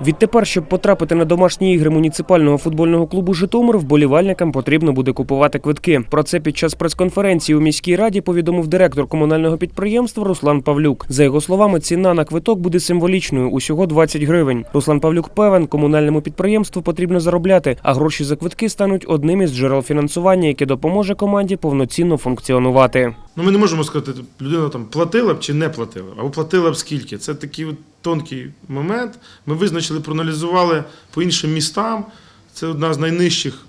Відтепер, щоб потрапити на домашні ігри муніципального футбольного клубу Житомир, вболівальникам потрібно буде купувати квитки. Про це під час прес-конференції у міській раді повідомив директор комунального підприємства Руслан Павлюк. За його словами, ціна на квиток буде символічною усього 20 гривень. Руслан Павлюк певен, комунальному підприємству потрібно заробляти, а гроші за квитки стануть одним із джерел фінансування, яке допоможе команді повноцінно функціонувати. Ну, ми не можемо сказати, людина там платила б чи не платила, або платила б скільки. Це от тонкий момент. Ми визначили, проаналізували по іншим містам. Це одна з найнижчих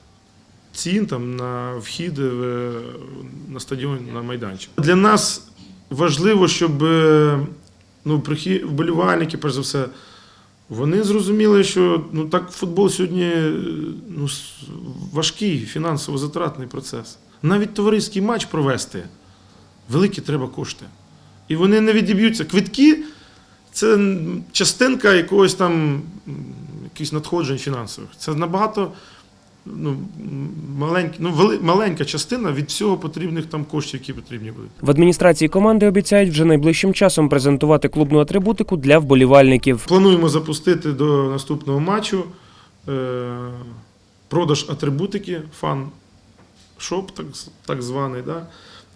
цін там, на вхід в, на стадіон на майданчик. Для нас важливо, щоб е, ну, вболівальники, перш за все, вони зрозуміли, що ну, так футбол сьогодні е, ну, важкий фінансово затратний процес. Навіть товариський матч провести великі треба кошти. І вони не відіб'ються. Квитки це частинка якогось там якихось надходжень фінансових. Це набагато ну, м, маленькі, ну, вели, маленька частина від всього потрібних там коштів, які потрібні будуть. В адміністрації команди обіцяють вже найближчим часом презентувати клубну атрибутику для вболівальників. Плануємо запустити до наступного матчу е, продаж атрибутики, фан-шоп, так, так званий. Да?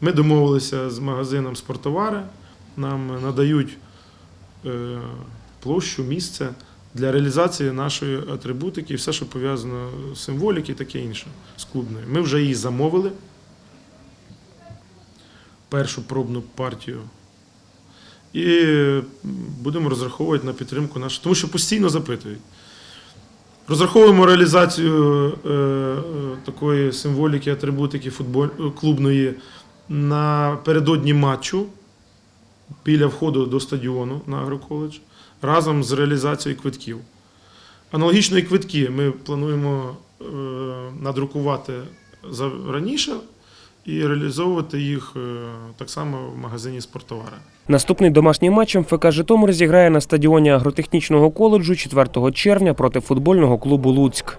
Ми домовилися з магазином спортовари, нам надають площу, місце для реалізації нашої атрибутики і все, що пов'язано з символіки таке інше з клубною. Ми вже її замовили. Першу пробну партію і будемо розраховувати на підтримку нашу, тому що постійно запитують. Розраховуємо реалізацію е, е, такої символіки, атрибутики футболь, е, клубної напередодні матчу біля входу до стадіону на агроколедж разом з реалізацією квитків. Аналогічно і квитки ми плануємо е, надрукувати за раніше і реалізовувати їх е, так само в магазині спортовари. Наступний домашній матч МФК Житомир зіграє на стадіоні агротехнічного коледжу 4 червня проти футбольного клубу Луцьк.